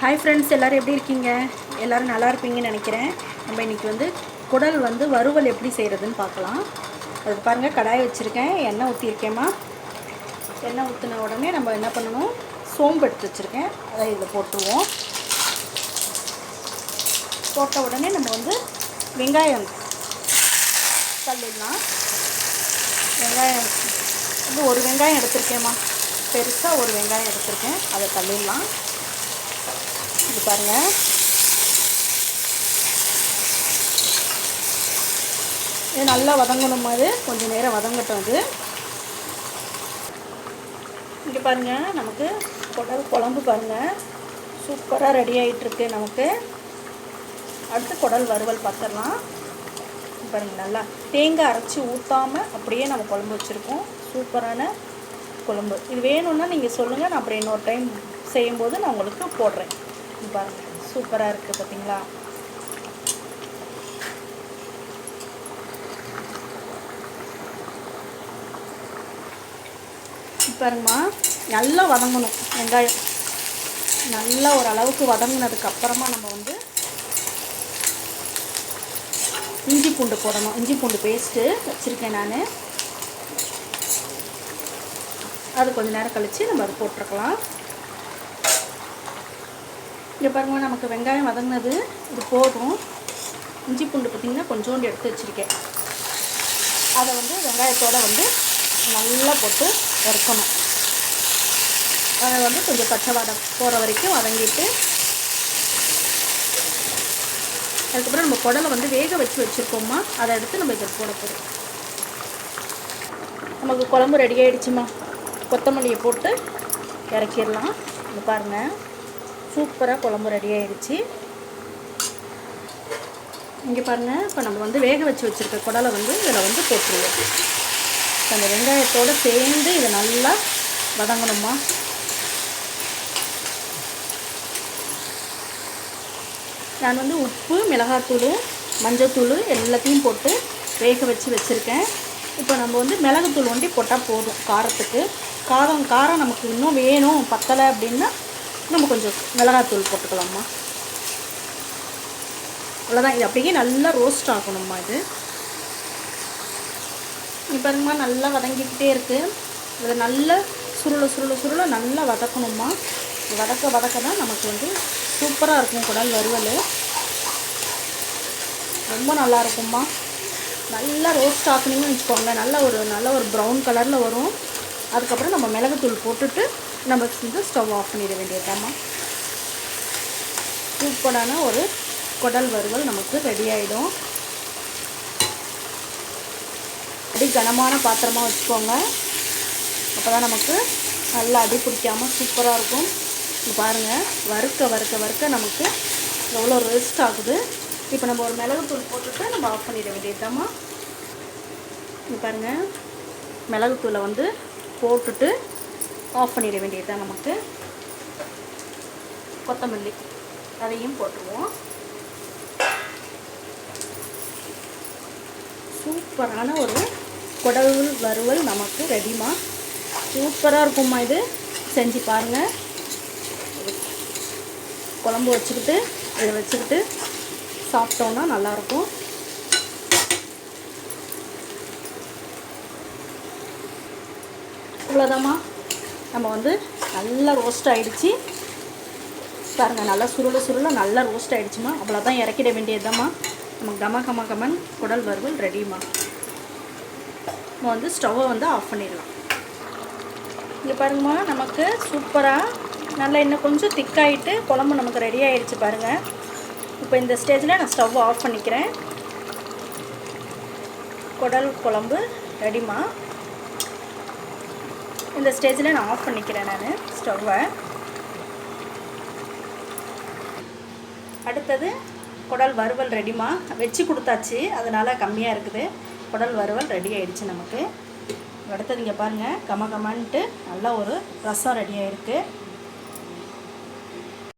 Hi friends எல்லோரும் எப்படி இருக்கீங்க? எல்லோரும் நல்லா இருப்பீங்கன்னு நினைக்கிறேன். நம்ம இன்றைக்கி வந்து குடல் வந்து வறுவல் எப்படி செய்கிறதுன்னு பார்க்கலாம். அது பாருங்கள் கடாய் வச்சுருக்கேன். எண்ணெய் ஊற்றிருக்கேம்மா எண்ணெய் ஊற்றின உடனே நம்ம என்ன பண்ணணும்? சோம்பு எடுத்து வச்சுருக்கேன். அதை இதில் போட்டுருவோம். போட்ட உடனே நம்ம வந்து வெங்காயம் தள்ளிடலாம். வெங்காயம் வந்து ஒரு வெங்காயம் எடுத்திருக்கேம்மா பெருசாக ஒரு வெங்காயம் எடுத்திருக்கேன். அதை தள்ளிடலாம். இது பாருங்கள் இது நல்லா வதங்கணும் மாதிரி கொஞ்சம் நேரம் வதங்கட்டும் அது. இங்கே பாருங்கள் நமக்கு குடல் குழம்பு பாருங்கள் சூப்பராக ரெடி ஆகிட்டுருக்கு நமக்கு. அடுத்து குடல் வறுவல் பார்த்துடலாம் பாருங்கள் நல்லா தேங்காய் அரைச்சி ஊற்றாமல் அப்படியே நம்ம குழம்பு வச்சுருக்கோம். சூப்பரான குழம்பு. இது வேணும்னா நீங்கள் சொல்லுங்கள் நான் அப்புறம் இன்னொரு டைம் செய்யும்போது நான் உங்களுக்கு போடுறேன். பாருங்கள் சூப்பராக இருக்குது பார்த்தீங்களா பாருங்கம்மா நல்லா வதங்கணும் வெங்காயம். நல்லா ஓரளவுக்கு வதங்கினதுக்கு அப்புறமா நம்ம வந்து இஞ்சி பூண்டு போடணும். இஞ்சி பூண்டு பேஸ்ட்டு வச்சுருக்கேன் நான். அது கொஞ்சம் நேரம் கழித்து நம்ம அது போட்டிருக்கலாம். இங்கே பாருங்கள் நமக்கு வெங்காயம் வதங்கினது. இது போதும். இஞ்சி பூண்டு பார்த்திங்கன்னா கொஞ்சோண்டு எடுத்து வச்சுருக்கேன். அதை வந்து வெங்காயத்தோடு வந்து நல்லா போட்டு வறுக்கணும். அதை வந்து கொஞ்சம் பச்சை வாடை போகிற வரைக்கும் வதங்கிட்டு அதுக்கப்புறம் நம்ம குடலை வந்து வேக வச்சு வச்சுருக்கோம்மா அதை எடுத்து நம்ம இதை போட போகிறோம் நமக்கு குழம்பு ரெடி ஆகிடுச்சுமா கொத்தமல்லியை போட்டு இறக்கிடலாம். இது பாருங்கள் சூப்பராக குழம்பு ரெடி ஆயிடுச்சு இங்கே பாருங்கள் இப்போ நம்ம வந்து வேக வச்சு வச்சுருக்க குடலை வந்து இதில் வந்து போட்டுருவோம். அந்த வெங்காயத்தோடு சேர்ந்து இதை நல்லா வதங்கணுமா? நான் வந்து உப்பு மிளகாத்தூள் மஞ்சத்தூள் எல்லாத்தையும் போட்டு வேக வச்சு வச்சுருக்கேன். இப்போ நம்ம வந்து மிளகுத்தூள் ஒண்டி போட்டால் போதும் காரத்துக்கு. காரம் காரம் நமக்கு இன்னும் வேணும் பத்தலை அப்படின்னா நம்ம கொஞ்சம் மிளகாத்தூள் போட்டுக்கலாம்மா. அவ்வளோதான் இது அப்படியே நல்லா ரோஸ்ட் ஆகணும்மா இது. இப்போ பாருங்கம்மா நல்லா வதங்கிக்கிட்டே இருக்குது இதை நல்லா சுருளை சுருளை சுருளை நல்லா வதக்கணும்மா. வதக்க வதக்க தான் நமக்கு வந்து சூப்பராக இருக்கும் குடல் வறுவல். ரொம்ப நல்லா இருக்கும்மா. நல்லா ரோஸ்ட் ஆக்கணும்னு வச்சுக்கோங்க நல்ல ஒரு நல்ல ஒரு ப்ரௌன் கலரில் வரும். அதுக்கப்புறம் நம்ம மிளகுத்தூள் போட்டுட்டு நம்ம வந்து ஸ்டவ் ஆஃப் பண்ணிட வேண்டியதாம்மா சூப்பரான ஒரு குடல் வறுவல் நமக்கு ரெடி ஆகிடும் அடி கனமான பாத்திரமாக வச்சுக்கோங்க. அப்போ தான் நமக்கு நல்லா அடி பிடிக்காமல் சூப்பராக இருக்கும். பாருங்கள் வறுக்க வறுக்க வறுக்க நமக்கு எவ்வளோ ரெஸ்ட் ஆகுது. இப்போ நம்ம ஒரு மிளகுத்தூள் போட்டுட்டு நம்ம ஆஃப் பண்ணிட வேண்டியதாம்மா இங்கே பாருங்கள் மிளகுத்தூளை வந்து போட்டுட்டு ஆஃப் பண்ணிட வேண்டியது தான் நமக்கு. கொத்தமல்லி அதையும் போட்டுருவோம். சூப்பரான ஒரு குடல் வறுவல் நமக்கு ரெடிமா சூப்பராக இருக்கும்மா இது. செஞ்சு பாருங்கள் குழம்பு வச்சுக்கிட்டு இதை வச்சுக்கிட்டு சாப்பிட்டோன்னா நல்லாயிருக்கும். இவ்வளோதாம்மா நம்ம வந்து நல்லா ரோஸ்ட் ஆகிடுச்சு பாருங்கள் நல்லா சுருள சுருள நல்லா ரோஸ்ட் ஆகிடுச்சுமா அவ்வளோதான் இறக்கிட வேண்டியதுதாம்மா. நம்ம கம கம கமன் குடல் வறுவல் ரெடிமா நம்ம வந்து ஸ்டவ்வை வந்து ஆஃப் பண்ணிடலாம். இங்கே பாருங்கம்மா நமக்கு சூப்பராக நல்லா இன்னும் கொஞ்சம் திக்காயிட்டு குழம்பு நமக்கு ரெடி ஆகிடுச்சு பாருங்கள் இப்போ இந்த ஸ்டேஜில் நான் ஸ்டவ் ஆஃப் பண்ணிக்கிறேன். குடல் குழம்பு ரெடிமா இந்த ஸ்டேஜில் நான் ஆஃப் பண்ணிக்கிறேன் நான் ஸ்டவ்வை. அடுத்தது குடல் வறுவல் ரெடிமா? வச்சு கொடுத்தாச்சு அதனால் கம்மியாக இருக்குது. குடல் வறுவல் ரெடி ஆகிடுச்சு நமக்கு. அடுத்தது இங்கே பாருங்கள் கம கமன்ட்டு நல்லா ஒரு ரசம் ரெடி ஆகிருக்கு